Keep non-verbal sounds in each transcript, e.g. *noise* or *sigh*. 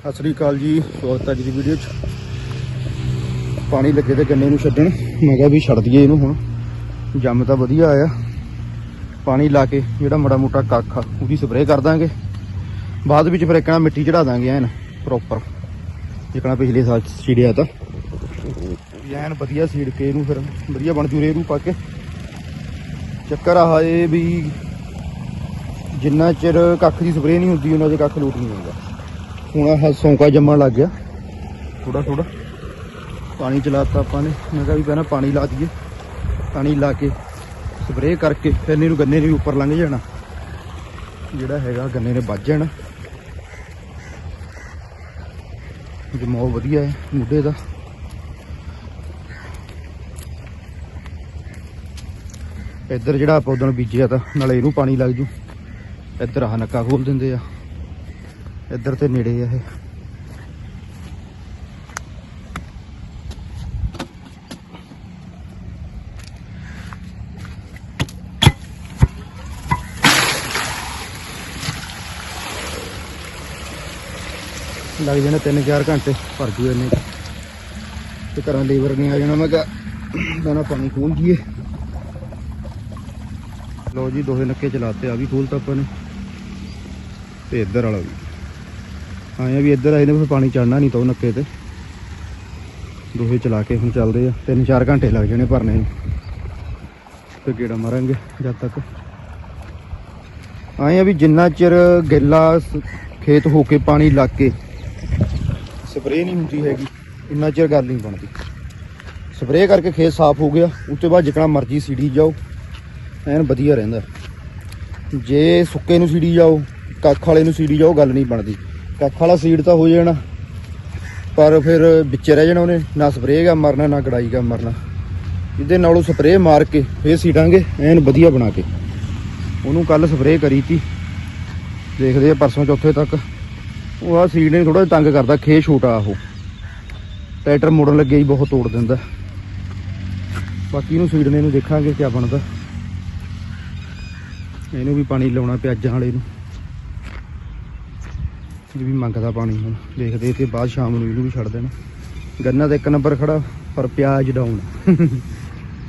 ਸਤਿ ਸ੍ਰੀ ਅਕਾਲ ਜੀ, ਸਵਾਗਤ ਹੈ ਅੱਜ ਦੀ ਵੀਡੀਓ 'ਚ। ਪਾਣੀ ਲੱਗੇ ਤੇ ਗੰਨੇ ਨੂੰ ਛੱਡਣ। ਮੈਂ ਕਿਹਾ ਵੀ ਛੱਡ ਦਈਏ ਇਹਨੂੰ ਹੁਣ। ਜੰਮ ਤਾਂ ਵਧੀਆ ਆਇਆ। ਪਾਣੀ ਲਾ ਕੇ ਜਿਹੜਾ ਮੜਾ ਮੋਟਾ ਕੱਖ ਆ, ਉਹਦੀ ਸਪਰੇਅ ਕਰ ਦਾਂਗੇ। ਬਾਅਦ ਵਿੱਚ ਫਿਰ ਇੱਕਣਾ ਮਿੱਟੀ ਚੜਾ ਦਾਂਗੇ ਐਨ ਪ੍ਰੋਪਰ ਜਿਕਣਾ ਪਿਛਲੇ ਸਾਲ ਸੀੜਿਆ ਤਾਂ। ਵੀ ਐਨ ਵਧੀਆ ਸੀੜ ਕੇ ਇਹਨੂੰ ਫਿਰ ਵਧੀਆ ਬਣ ਜੂ ਇਹਨੂੰ ਪਾ ਕੇ। ਚੱਕਰ ਆ ਇਹ ਵੀ ਜਿੰਨਾ ਚਿਰ ਕੱਖ ਦੀ ਸਪਰੇਅ ਨਹੀਂ ਹੁੰਦੀ, ਉਹਨਾਂ ਦੇ ਕੱਖ ਲੋਟ ਨਹੀਂ ਹੁੰਦਾ। ਹੁਣ ਆਹ ਸੌਂਕਾ ਜੰਮਣ ਲੱਗ ਗਿਆ। ਥੋੜਾ ਥੋੜਾ ਪਾਣੀ ਚਲਾਤਾ ਆਪਾਂ ਨੇ। ਮੈਂ ਕਿਹਾ ਵੀ ਪਹਿਲਾਂ ਪਾਣੀ ਲਾ ਦਈਏ। ਪਾਣੀ ਲਾ ਕੇ ਸਪਰੇਅ ਕਰਕੇ ਫਿਰ ਇਹਨੂੰ ਗੰਨੇ ਨੇ ਉੱਪਰ ਲੰਘ ਜਾਣਾ। ਜਿਹੜਾ ਹੈਗਾ ਗੰਨੇ ਨੇ ਵੱਜ ਜਾਣਾ। ਜਮਾਓ ਵਧੀਆ ਹੈ ਮੁੱਢੇ ਦਾ। ਇੱਧਰ ਜਿਹੜਾ ਆਪਾਂ ਉਦੋਂ ਬੀਜਿਆ ਤਾਂ ਨਾਲੇ ਇਹਨੂੰ ਪਾਣੀ ਲੱਗ ਜੂ। ਇੱਧਰ ਆਹ ਨੱਕਾ ਖੋਲ ਦਿੰਦੇ ਆ। ਇੱਧਰ ਤੇ ਨੇੜੇ ਆ ਇਹ। ਲੱਗ ਜਾਣੇ 3-4 ਘੰਟੇ, ਭਰ ਜੂ ਇਹਨੇ। ਤੇ ਘਰਾਂ ਲੇਬਰ ਨਹੀਂ ਆ ਜਾਣਾ, ਮੈਂ ਕਿਹਾ ਦਾਣਾ ਪਾਣੀ ਖੋਲ ਜੀਏ ਲੋ ਜੀ, ਦੋਹੇ ਨੱਕੇ ਚਲਾਤੇ, ਆ ਵੀ ਖੋਲਤਾ ਆਪਾਂ ਨੇ। ਤੇ ਇੱਧਰ ਵਾਲਾ ਵੀ। ਆਇਆ ਵੀ ਇੱਧਰ ਆਏ ਨੇ ਫਿਰ ਪਾਣੀ ਚੜਨਾ ਨਹੀਂ ਤਾਂ ਉਹ ਨੱਕੇ ਤੇ। ਦੋਹੇ ਚਲਾ ਕੇ ਹੁਣ ਚੱਲਦੇ ਆ। 3-4 ਘੰਟੇ ਲੱਗ ਜਾਣੇ ਭਰਨੇ ਨੂੰ। ਤੇ ਗੇੜਾ ਮਾਰਾਂਗੇ ਜਦ ਤੱਕ। ਆਏ ਆ ਵੀ ਜਿੰਨਾ ਚਿਰ ਗਿੱਲਾ ਖੇਤ ਹੋ ਕੇ ਪਾਣੀ ਲੱਗ ਕੇ ਸਪਰੇਅ ਨਹੀਂ ਹੁੰਦੀ ਹੈਗੀ, ਇੰਨਾ ਚਿਰ ਗੱਲ ਨਹੀਂ ਬਣਦੀ। ਸਪਰੇਅ ਕਰਕੇ ਖੇਤ ਸਾਫ਼ ਹੋ ਗਿਆ, ਉਸ ਤੋਂ ਬਾਅਦ ਜਿਕਣਾ ਮਰਜ਼ੀ ਸੀੜੀ ਜਾਓ, ਐਨ ਵਧੀਆ ਰਹਿੰਦਾ। ਜੇ ਸੁੱਕੇ ਨੂੰ ਸੀੜੀ ਜਾਓ, ਕੱਖ ਵਾਲੇ ਨੂੰ ਸੀੜੀ ਜਾਓ, ਗੱਲ ਨਹੀਂ ਬਣਦੀ। ਕੱਖ ਵਾਲਾ ਸੀਡ ਤਾਂ ਹੋ ਜਾਣਾ। ਪਰ ਫਿਰ ਵਿੱਚ ਰਹਿ ਜਾਣਾ ਉਹਨੇ, ਨਾ ਸਪਰੇਅ ਗਾ ਮਰਨਾ, ਨਾ ਗੜਾਈ ਗਾ ਮਰਨਾ। ਇਹਦੇ ਨਾਲੋਂ ਸਪਰੇਅ ਮਾਰ ਕੇ ਫੇਰ ਸੀਡਾਂਗੇ ਐਨ ਵਧੀਆ ਬਣਾ ਕੇ। ਉਹਨੂੰ ਕੱਲ ਸਪਰੇਅ ਕਰੀ ਤੀ। ਦੇਖਦੇ ਆ ਪਰਸੋਂ ਚੌਥੇ ਤੱਕ। ਉਹ ਆ ਸੀਡ ਨੇ ਥੋੜਾ ਤੰਗ ਕਰਦਾ, ਖੇ ਛੋਟਾ ਉਹ। ਟਰੈਕਟਰ ਮੋੜਨ ਲੱਗੇ ਹੀ ਬਹੁਤ ਤੋੜ ਦਿੰਦਾ। ਬਾਕੀ ਇਹਨੂੰ ਸੀਡਨੇ ਨੂੰ ਦੇਖਾਂਗੇ ਕੀ ਬਣਦਾ। ਇਹਨੂੰ ਵੀ ਪਾਣੀ ਲਾਉਣਾ ਪਿਆਜ਼ਾਂ ਵਾਲੇ ਨੂੰ। ਇਹ ਵੀ ਮੰਗਦਾ ਪਾਣੀ ਹੁਣ। ਦੇਖਦੇ ਤੇ ਬਾਅਦ ਸ਼ਾਮ ਨੂੰ ਇਹਨੂੰ ਵੀ ਛੱਡ ਦੇਣਾ। ਗੰਨਾ ਤਾਂ ਇੱਕ ਨੰਬਰ ਖੜਾ, ਪਰ ਪਿਆਜ਼ ਡਾਊਨ।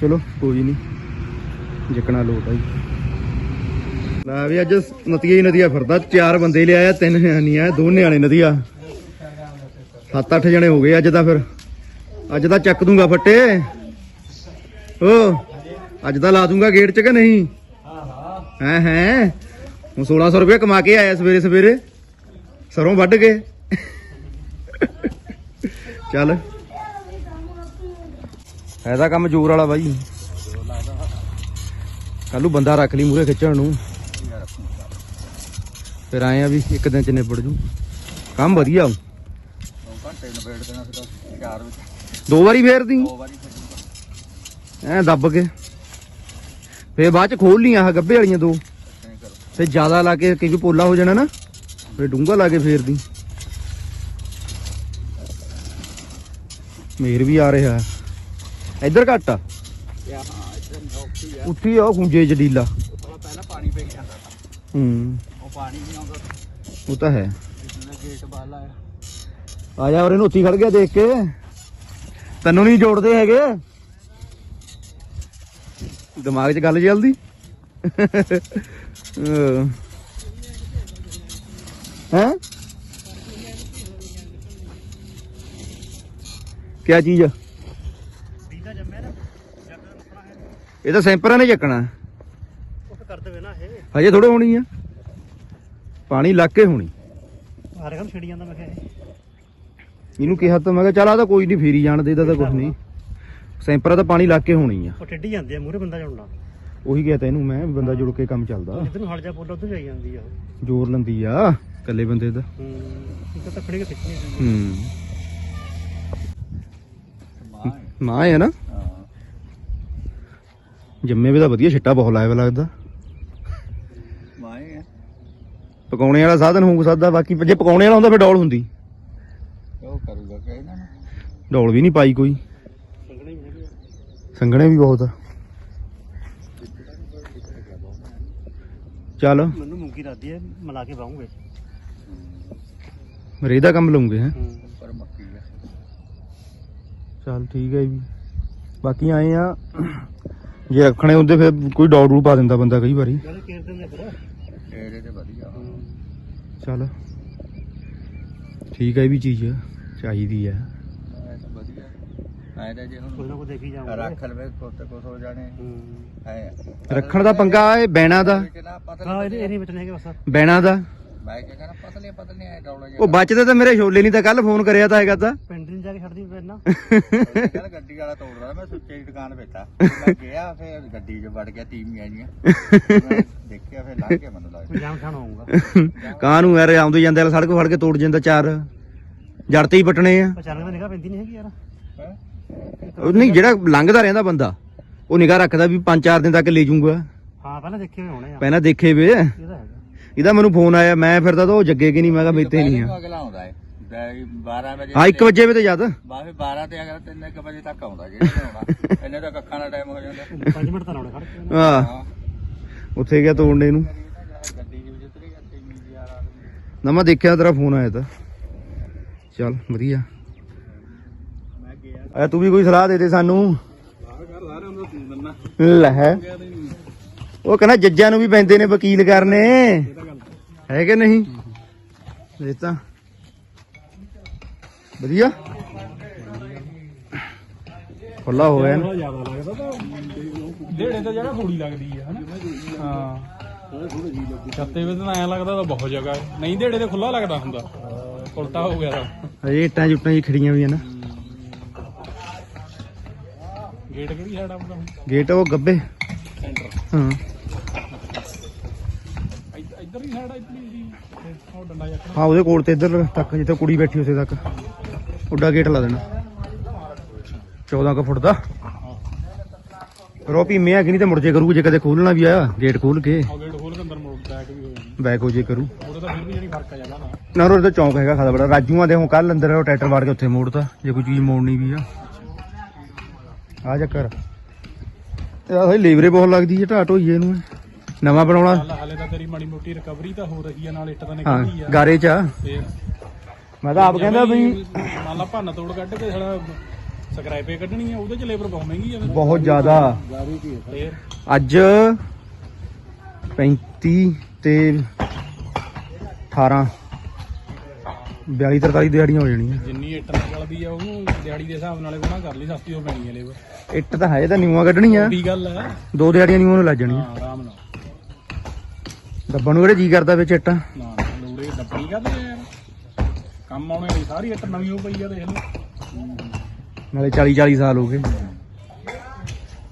ਚਲੋ, ਕੋਈ ਨਹੀਂ ਜਿੱਕਣਾ ਲੋਟ ਆ ਜੀ। ਲੈ ਵੀ ਅੱਜ ਨਤੀਆ ਹੀ ਨਦੀਆ ਫਿਰਦਾ। ਚਾਰ ਬੰਦੇ ਲਿਆਇਆ ਤਿੰਨ ਨਹੀਂ ਆਇਆ ਦੋ ਨਿਆਣੇ ਨਦੀਆ। ਸੱਤ ਅੱਠ ਜਣੇ ਹੋ ਗਏ ਅੱਜ ਦਾ ਫਿਰ। ਅੱਜ ਦਾ ਚੱਕ ਦੂੰਗਾ ਫੱਟੇ। ਓ, ਅੱਜ ਦਾ ਲਾ ਦੂੰਗਾ ਗੇਟ 'ਚ ਕਿ ਨਹੀਂ? ਹੈ ਹੈ। ਹੁਣ 1600 ਰੁਪਏ ਕਮਾ ਕੇ ਆਇਆ ਸਵੇਰੇ ਸਵੇਰੇ ਸਰੋਂ ਵੱਢ ਗਏ। ਚੱਲ। ਐਦਾ ਕੰਮ ਜ਼ੋਰ ਵਾਲਾ ਬਾਈ। ਕੱਲੂ ਬੰਦਾ ਰੱਖ ਲਈ ਮੂਰੇ ਖਿੱਚਣ ਨੂੰ। ਫਿਰ ਆਏ ਆ ਵੀ ਇੱਕ ਦਿਨ ਚ ਨਿਬੜ ਜੂ। ਕੰਮ ਵਧੀਆ। ਵਾ। ਘੰਟੇ ਨਵੇੜ ਦੇਣਾ ਫਿਰ 4 ਵਜੇ ਦੋ ਵਾਰੀ ਫੇਰਦੀ। ਦੋ ਵਾਰੀ ਐ ਦੱਬ ਕੇ। ਫੇਰ ਬਾਅਦ ਚ ਖੋਲ ਲੀਆਂ ਆਹ ਗੱਬੇ ਵਾਲੀਆਂ ਦੋ। ਐਂ ਜ਼ਿਆਦਾ ਲਾ ਕੇ ਕਿਉਂਕਿ ਪੋਲਾ ਹੋ ਜਾਣਾ ਨਾ। ਫੇਰ ਡੂੰਗਾ ਲਾ ਕੇ ਫੇਰਦੀ। ਮੇਰ ਵੀ ਆ ਰਿਹਾ। ਇੱਧਰ ਘੱਟ ਆ। ਨੌਕਰੀ ਆ। ਉੱਠੀ ਆ ਖੁੰਜੇ ਚ ਡੀਲਾ ਪਹਿਲਾਂ ਪਾਣੀ ਪੈ ਜਾਂਦਾ ਤਾ। ਹੂੰ। ਉਹ ਪਾਣੀ ਨਹੀਂ ਆਉਂਦਾ ਉਹ ਤਾਂ ਹੈ। ਜਿਸਨੇ ਗੇਟ ਬਾਹਰ ਲਾਇਆ ਆ ਜਾ ਔਰ ਇਹਨੂੰ ਉੱਤੀ ਖੜ ਗਿਆ ਦੇਖ ਕੇ। ਤੈਨੂੰ ਨਹੀਂ ਜੋੜਦੇ ਹੈਗੇ। ਦਿਮਾਗ 'ਚ ਗੱਲ ਚੱਲਦੀ। ਹੈ? ਕੀ ਚੀਜ਼? ਵੀਜ਼ਾ ਜੰਮਿਆ ਨਾ ਜਦ ਆਪਣਾ ਹੈ ਇਹ ਤਾਂ ਸੈਂਪਰਾਂ ਨੇ ਚੱਕਣਾ। ਉਹ ਕਰ ਦੇਵੇ ਨਾ ਇਹ। ਹਜੇ ਥੋੜੇ ਹੋਣੀ ਆ। ਪਾਣੀ ਲੱਗ ਕੇ ਹੋਣੀ। ਹਰ ਕੰਮ ਛਿੜ ਜਾਂਦਾ ਮੈਂ ਕਿਹਾ ਇਹ। ਇਹਨੂੰ ਕਿਹਾ ਤਾਂ ਮੈਂ ਕਿਹਾ ਚੱਲ ਆ ਤਾਂ ਕੋਈ ਨਹੀਂ ਫੇਰੀ ਜਾਣ ਦੇ ਇਹਦਾ ਤਾਂ ਕੁਝ ਨਹੀਂ ਸੈਂਪਰਾਂ ਤਾਂ ਪਾਣੀ ਲੱਗ ਕੇ ਹੋਣੀ ਆ। ਉਹ ਟਿੱਡੀ ਜਾਂਦੀ ਆ ਮੂਰੇ ਬੰਦਾ ਜੁੜਨਾ। ਉਹੀ ਕਹਤਾ ਇਹਨੂੰ ਮੈਂ ਵੀ ਬੰਦਾ ਜੁੜ ਕੇ ਕੰਮ ਚੱਲਦਾ। ਜਿੱਧਰ ਨੂੰ ਹਟ ਜਾ ਪੋਲਾ ਉਧਰ ਜਾਈ ਜਾਂਦੀ ਆ ਉਹ। ਜ਼ੋਰ ਲੰਦੀ ਆ। ਇਕੱਲੇ ਬੰਦੇ ਦਾ। ਹੂੰ ਇੱਕ ਤਾਂ ਖੜੀ ਕੇ ਖਿੱਚਣੀ ਸੀ ਹੂੰ। ਨਾ ਹੈ ਨਾ? ਜੰਮੇ ਵੀ ਤਾਂ ਵਧੀਆ ਛਿੱਟਾ ਬਹੁਤ ਲਾਇਆ ਵਾ ਲੱਗਦਾ। ਮਾਏ ਪਕਾਉਣੇ ਵਾਲਾ ਸਾਧਨ ਹੋਊ ਸਕਦਾ ਬਾਕੀ ਜੇ ਪਕਾਉਣੇ ਵਾਲਾ ਹੁੰਦਾ ਫਿਰ ਡੌਲ ਹੁੰਦੀ। ਉਹ ਕਰੂਗਾ ਕਿ ਇਹਨਾਂ ਨੂੰ? ਡੌਲ ਵੀ ਨਹੀਂ ਪਾਈ ਕੋਈ। ਸੰਗਣੇ ਵੀ ਹੈਗੇ। ਸੰਘਣੇ ਵੀ ਬਹੁਤ ਆ। ਚੱਲ। ਮੈਨੂੰ ਮੂੰਗੀ ਲੱਗਦੀ ਹੈ ਮਿਲਾ ਕੇ ਪਾਉਂਗੇ ਰੇ ਦਾ ਕੰਮ ਲਉਂਗੇ ਹੈ? ਪਰ ਮੱਕੀ ਆ ਚੱਲ ਠੀਕ ਹੈ ਜੀ। ਬਾਕੀ ਆਏ ਆ। ਜੇ ਰੱਖਣੇ ਹੁੰਦੇ ਫਿਰ ਕੋਈ ਡੌੜ ਡੂ ਪਾ ਦਿੰਦਾ ਬੰਦਾ ਕਈ ਵਾਰੀ। ਜਿਹੜੇ ਕੇਰ ਦਿੰਦੇ ਫਿਰ। ਇਹਦੇ ਤੇ ਵਧੀਆ ਚੱਲ। ਠੀਕ ਹੈ ਵੀ ਚੀਜ਼ ਚਾਹੀਦੀ ਹੈ। ਐ ਤਾਂ ਵਧੀਆ। ਐ ਤਾਂ ਜੇ ਕੋਈ ਹੁਣ ਨਾ ਕੋਈ ਦੇਖੀ ਜਾਊਂਗੇ। ਰੱਖ ਲਵੇ ਕੋਤੇ ਕੁਛ ਹੋ ਜਾਣੇ। ਐ ਰੱਖਣ ਦਾ ਪੰਗਾ ਇਹ ਬੈਣਾ ਦਾ। ਹਾਂ ਇਹ ਇਹ ਨਹੀਂ ਬਚਣੇ ਹੈਗੇ ਬਸ। ਬੈਣਾ ਦਾ। ਮੈਂ ਕਿਹਾ ਕਹਿੰਦਾ ਪਤਲੇ ਪਤਲੇ ਐ ਡੌਲਾ ਉਹ ਬਚਦੇ ਤਾਂ ਮੇਰੇ ਛੋਲੇ ਨਹੀਂ ਤਾਂ ਕੱਲ ਫੋਨ ਕਰਿਆ ਤਾਂ ਹੈਗਾ ਤਾਂ। ਪਿੰਡ ਨੂੰ ਜਾ ਕੇ ਛੱਡਦੀ ਫਿਰ ਨਾ। ਕਹਿੰਦਾ ਗੱਡੀ ਵਾਲਾ ਤੋੜਦਾ ਮੈਂ ਸੁੱਚੇ ਦੀ ਦੁਕਾਨ ਬੈਠਾ ਮੈਂ ਗਿਆ ਫਿਰ ਗੱਡੀ 'ਚ ਵੜ ਗਿਆ ਤੀਵੀਆਂ ਜੀਆਂ ਮੈਂ ਦੇਖਿਆ ਫਿਰ ਲੰਘ ਗਿਆ ਮੈਨੂੰ ਲੱਗਦਾ। ਜਾਮ ਖਾਣ ਆਉਂਗਾ ਕਾਂ ਨੂੰ ਯਾਰ ਆਉਂਦੇ ਜਾਂਦੇ ਵਾਲਾ ਸੜਕ ਫੜ ਕੇ ਤੋੜ ਜਾਂਦਾ ਚਾਰ। ਜੜ ਤੇ ਹੀ ਪਟਣੇ ਆ। ਅਚਾਨਕ ਨਿਗਾਹ ਪੈਂਦੀ ਨਹੀਂ ਹੈਗੀ ਯਾਰ। ਨਹੀਂ ਜਿਹੜਾ ਲੰਘਦਾ ਰਹਿੰਦਾ ਬੰਦਾ ਉਹ ਨਿਗਾਹ ਰੱਖਦਾ ਵੀ 5-4 ਦਿਨ ਤੱਕ ਲੈ ਜਾਊਗਾ। ਹਾਂ ਪਹਿਲਾਂ ਦੇਖੇ ਹੋਏ ਹੋਣੇ ਆ। ਪਹਿਲਾਂ ਦੇਖੇ ਵੇ। ਇਹਦਾ ਹੈਗਾ। ਇਹਦਾ ਮੈਨੂੰ ਫੋਨ ਆਇਆ ਮੈਂ ਫਿਰਦਾ ਤਾਂ ਉਹ ਜੱਗੇ ਕਿ ਨਹੀਂ ਮੈਂ ਕਿਹਾ ਮੇਤੇ ਨਹੀਂ ਆ। ਅਗਲਾ ਆਉਂਦਾ ਹੈ 12 ਵਜੇ ਹਾਂ 1 ਵਜੇ ਵੇ ਤੇ ਜਦ। ਬਾਵੇ 12 ਤੇ ਅਗਰ 3 ਵਜੇ ਤੱਕ ਆਉਂਦਾ ਜਿਹੜੇ ਨੇ ਆਉਣਾ ਇੰਨੇ ਤਾਂ ਕੱਖਾਂ ਦਾ ਟਾਈਮ ਹੋ ਜਾਂਦਾ। 5 ਮਿੰਟ ਤਾਂ ਲਾਉਣੇ ਖੜ ਕੇ ਹਾਂ। ਉੱਥੇ ਗਿਆ ਤੋੜਨੇ ਨੂੰ ਜੀ ਨਾ ਮੈਂ ਦੇਖਿਆ ਤੇਰਾ ਫੋਨ ਆਇਆ ਤਾਂ। ਚੱਲ ਵਧੀਆ। ਮੈਂ ਗਿਆ ਆ ਤੂੰ ਵੀ ਕੋਈ ਸਲਾਹ ਦੇ ਦੇ ਸਾਨੂੰ। ਲੈ। ਉਹ ਕਹਿੰਦਾ ਜੱਜਾਂ ਨੂੰ ਵੀ ਪੈਂਦੇ ਨੇ ਵਕੀਲ ਕਰਨੇ। ਹੈ ਕਿ ਨਹੀਂ? ਇਹ ਤਾਂ ਵਧੀਆ। ਖੁੱਲਾ ਹੋ ਗਿਆ ਨਾ ਜ਼ਿਆਦਾ ਲੱਗਦਾ ਤਾਂ ਢੇੜੇ ਤੇ ਜਗ੍ਹਾ ਥੋੜੀ ਲੱਗਦੀ ਆ ਹਨਾ? ਹਾਂ। ਛੱਤੇ ਵਿੱਚ ਤਾਂ ਐਂ ਲੱਗਦਾ ਤਾਂ ਬਹੁਤ ਜਗ੍ਹਾ ਹੈ। ਨਹੀਂ ਢੇੜੇ ਤੇ ਖੁੱਲਾ ਲੱਗਦਾ ਹੁੰਦਾ। ਉਲਟਾ ਹੋ ਗਿਆ ਤਾਂ। ਹਜੇ ਇੱਟਾਂ ਜੁੱਟਾਂ ਜੀ ਖੜੀਆਂ ਵੀ ਆ ਨਾ। ਗੇਟ ਕਿਹੜੀ ਸਾਈਡ ਆਪਦਾ ਹੁਣ ਗੇਟ ਉਹ ਗੱਬੇ। ਹਾਂ ਹੀ। ਸਾਈਡ ਹੀ ਇਹ ਉਹ ਡੰਡਾ ਜਿਹਾ ਹਾਂ ਉਹਦੇ ਕੋਲ ਤੇ ਇੱਧਰ ਤੱਕ ਜਿੱਥੇ ਕੁੜੀ ਬੈਠੀ ਉਸੇ ਤੱਕ। ਉੱਡਾ ਗੇਟ ਲਾ ਦੇਣਾ। 14 ਕੁ ਫੁੱਟ ਦਾ। ਰੋਪੀ ਮਿਆ ਕਿ ਨਹੀਂ ਤੇ ਮੁੜ ਜੇ ਕਰੂ ਜੇ ਕਦੇ ਖੋਲਣਾ ਵੀ ਆ ਗੇਟ ਖੋਲ ਕੇ। ਆ ਗੇਟ ਖੋਲ ਕੇ ਅੰਦਰ ਮੋੜ ਬੈਕ ਵੀ ਹੋ ਜਾਣੀ। ਬੈਕ ਹੋ ਜੇ ਕਰੂ। ਉਹਦੇ ਤਾਂ ਫਿਰ ਵੀ ਜਿਹੜੀ ਫ਼ਰਕ ਆ ਜਾਂਦਾ ਨਾ। ਨਾ ਰੋ ਤਾਂ ਚੌਂਕ ਹੈਗਾ ਖਾਦਾ ਬੜਾ। ਰਾਜੂਆਂ ਦੇ ਹੁਣ ਕੱਲ ਅੰਦਰ ਉਹ ਟਰੈਕਟਰ ਵਾੜ ਕੇ ਉੱਥੇ ਮੋੜਤਾ ਜੇ ਕੋਈ ਚੀਜ਼ ਮੋੜਨੀ ਵੀ ਆ। ਆ ਚੱਕਰ ਇਹ ਆ ਲੇਬਰੇ ਬਹੁਤ ਲੱਗਦੀ ਹੈ ਢਾਟ ਹੋਈ ਇਹਨੂੰ ਨਵਾਂ ਬਣਾਉਣਾ? ਹਾਲੇ ਤਾਂ ਤੇਰੀ ਮਾੜੀ ਮੋਟੀ ਰਿਕਵਰੀ ਤਾਂ ਹੋ ਰਹੀ ਆ ਨਾਲ ਇੱਟ ਤਾਂ ਨਿਕਲਦੀ ਆ। ਗਾਰੇ ਚ ਆ। ਫੇਰ ਮੈਂ ਤਾਂ ਆਪ ਕਹਿੰਦਾ ਵੀ ਮੰਨ ਲਾ ਭੰਨ ਤੋੜ ਕੱਢ ਕੇ ਸਾਡਾ ਸਕ੍ਰੈਪੇ ਕੱਢਣੀ ਆ ਉਹਦੇ ਚ ਲੇਬਰ ਬਹੁਤ ਮਹਿੰਗੀ ਆ ਫਿਰ? ਬਹੁਤ ਜ਼ਿਆਦਾ। ਫੇਰ ਅੱਜ 35 ਤੇ 18 42 43 ਦਿਹਾੜੀਆਂ ਹੋ ਜਾਣੀਆਂ। ਜਿੰਨੀ ਇੱਟ ਨਿਕਲਦੀ ਆ ਉਹਨੂੰ ਦਿਹਾੜੀ ਦੇ ਹਿਸਾਬ ਨਾਲ ਗੁਣਾ ਕਰ ਲਈ ਸਸਤੀ ਹੋ ਪੈਣੀ ਆ ਲੇਬਰ। ਇੱਟ ਤਾਂ ਹੈ ਤਾਂ ਨਿਊਆਂ ਕੱਢਣੀਆਂ। ਦੀ ਗੱਲ ਆ। ਦੋ ਦਿਹਾੜੀਆਂ ਨਿਊਆਂ ਨੂੰ ਲੱਗ ਜਾਣੀਆਂ। ਹਾਂ ਆਰਾਮ ਨਾਲ। ਦੱਬਣ ਨੂੰ ਜੀ ਕਰਦਾ ਵਿੱਚ ਇੱਟਾਂ? ਨਾ ਲੋੜੇ ਡੱਬਣੀ ਕਰਦੇ ਯਾਰ? ਕੰਮ ਆਉਣੇ ਵਾਲੀ ਸਾਰੀ ਇੱਟ ਨਵੀਂ ਹੋ ਪਈ ਆ ਦੇਖ ਲਓ। ਨਾਲੇ 40 40 ਸਾਲ ਹੋ ਗਏ।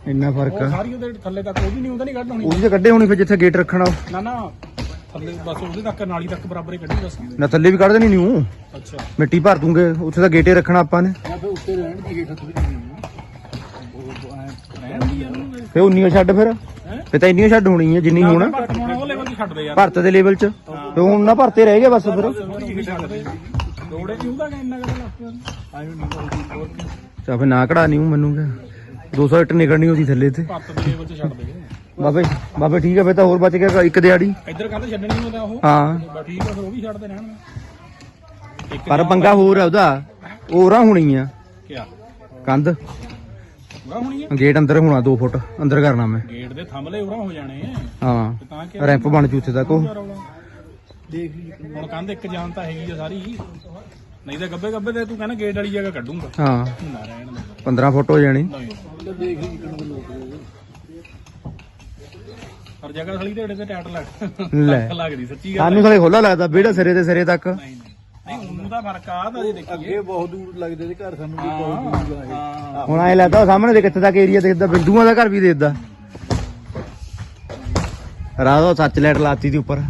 ਇੰਨਾ ਫ਼ਰਕ ਉਹ ਆ ਸਾਰੀ ਉਹਦੇ ਥੱਲੇ ਤੱਕ ਉਹਦੀ ਨਹੀਂ ਉਹਦਾ ਨਹੀਂ ਕੱਢ ਹੋਣੀ। ਉਹਦੀ ਤਾਂ ਕੱਢੇ ਹੋਣੀ ਫਿਰ ਜਿੱਥੇ ਗੇਟ ਰੱਖਣਾ ਨਾ ਨਾ ਥੱਲੇ ਬਸ ਉਹਦੇ ਤੱਕ ਨਾਲੀ ਤੱਕ ਬਰਾਬਰ ਹੀ ਕੱਢੀ ਬਸ। ਨਾ ਥੱਲੇ ਵੀ ਕੱਢ ਦੇਣੀ ਨਿਊ ਅੱਛਾ। ਮਿੱਟੀ ਭਰ ਦੂੰਗੇ ਉੱਥੇ ਤਾਂ ਗੇਟੇ ਰੱਖਣਾ ਆਪਾਂ ਨੇ। ਮੈਂ ਫਿਰ ਉੱਤੇ ਰਹਿਣ ਦੀ ਗੇਟ ਉੱਤੇ ਰਹਿਣ ਦੀ ਆ। ਉਹਨੂੰ ਫੇ ਉਨੀਓ ਛੱਡ ਫਿਰ। ਫੇ ਤਾਂ ਇੰਨੀਓ ਛੱਡ ਹੋਣੀ। ਹੈ ਜਿੰਨੀ ਹੁਣ। ਭਰਤ ਨੂੰ ਉਹ ਲੈਵਲ ਤੇ ਛੱਡ ਦੇ ਯਾਰ। ਭਰਤ ਦੇ ਲੈਵਲ 'ਚ। ਤੇ ਹੁਣ ਨਾ ਭਰਤੇ ਰਹਿ ਗਏ ਬਸ ਫਿਰ। ਲੋੜੇ ਨਹੀਂ ਹੁੰਦਾ ਕਿ ਇੰਨਾ ਨਹੀਂ ਕੀ ਚਾ ਫੇ ਨਾ ਕਢਾ ਨਿਊ ਮੈਨੂੰ ਕਿਹਾ 200 ਇੱਟ ਨਿਕਲਣੀ ਉਹਦੀ ਥੱਲੇ ਤੇ। ਭਰਤ ਦੇ ਲੈਵਲ ਤੇ ਛੱਡ ਦੇ ਬਾਬੇ ਬਾਬੇ ਠੀਕ ਆ ਫੇ ਤਾਂ ਹੋਰ ਬਚ ਗਿਆ ਇੱਕ ਦਿਹਾੜੀ। ਇੱਧਰ ਕਹਿੰਦੇ ਛੱਡਣੀ ਉਹਦਾ ਉਹ। ਹਾਂ। ਬਸ ਠੀਕ ਆ ਫਿਰ ਉਹ ਵੀ ਛੱਡਦੇ ਰਹਿਣ। ਪਰ ਪੰਗਾ ਹੋਰ ਆ ਉਹਦਾ। ਹੋਰਾਂ ਹੋਣੀ ਆ। ਕਿਆ? ਕੰਧ। ਹੋਣੀ ਆ? ਗੇਟ ਅੰਦਰ ਹੋਣਾ 2 ਫੁੱਟ ਅੰਦਰ ਕਰਨਾ ਮੈਂ। ਗੇਟ ਦੇ ਥੰਮਲੇ ਉਰਾ ਹੋ ਜਾਣੇ ਆ। ਹਾਂ ਤੇ ਤਾਂ ਕਿ ਰੈਂਪ ਬਣ ਜੂ ਉੱਥੇ ਤੱਕ ਉਹ। ਦੇਖ ਹੁਣ ਕੰਧ ਇੱਕ ਜਾਨ ਤਾਂ ਹੈਗੀ ਆ ਸਾਰੀ। ਨਹੀਂ ਤਾਂ ਗੱਬੇ ਗੱਬੇ ਤੇ ਤੂੰ ਕਹਿੰਦਾ ਗੇਟ ਵਾਲੀ ਜਗ੍ਹਾ ਕੱਢੂੰਗਾ। ਹਾਂ। ਨਾ ਰਹਿਣ ਦੇ। 15 ਫੁੱਟ ਹੋ ਜਾਣੀ। ਨਹੀਂ। ਪਰ ਜਗ੍ਹਾ ਢੇੜੇ ਤੇ ਟੈਟ ਲੱਗ ਲੱਗਦੀ ਸੱਚੀ ਗੱਲ ਸਾਨੂੰ ਸਾਲੇ ਖੋਲਾ ਲੱਗਦਾ ਵਿਹੜਾ ਸਿਰੇ ਤੇ ਸਿਰੇ ਤੱਕ। ਨਹੀਂ। ਤਾਂ ਫ਼ਰਕ ਆ ਤਾਂ ਜੇ ਦੇਖੀਏ। ਬਹੁਤ ਦੂਰ ਲੱਗਦੇ ਤੇ ਘਰ ਸਾਨੂੰ ਹਾਂ ਹਾਂ। ਹੁਣ ਐ ਲੱਗਦਾ ਉਹ ਸਾਹਮਣੇ ਦੇ ਕਿੱਥੇ ਤੱਕ ਏਰੀਆ ਦੇਖਦਾ ਬਿੰਦੂਆਂ ਦਾ ਘਰ ਵੀ ਦੇਖਦਾ। ਉਹ ਸੱਚ ਲਾਈਟ ਲਾਤੀ ਦੀ ਉੱਪਰ।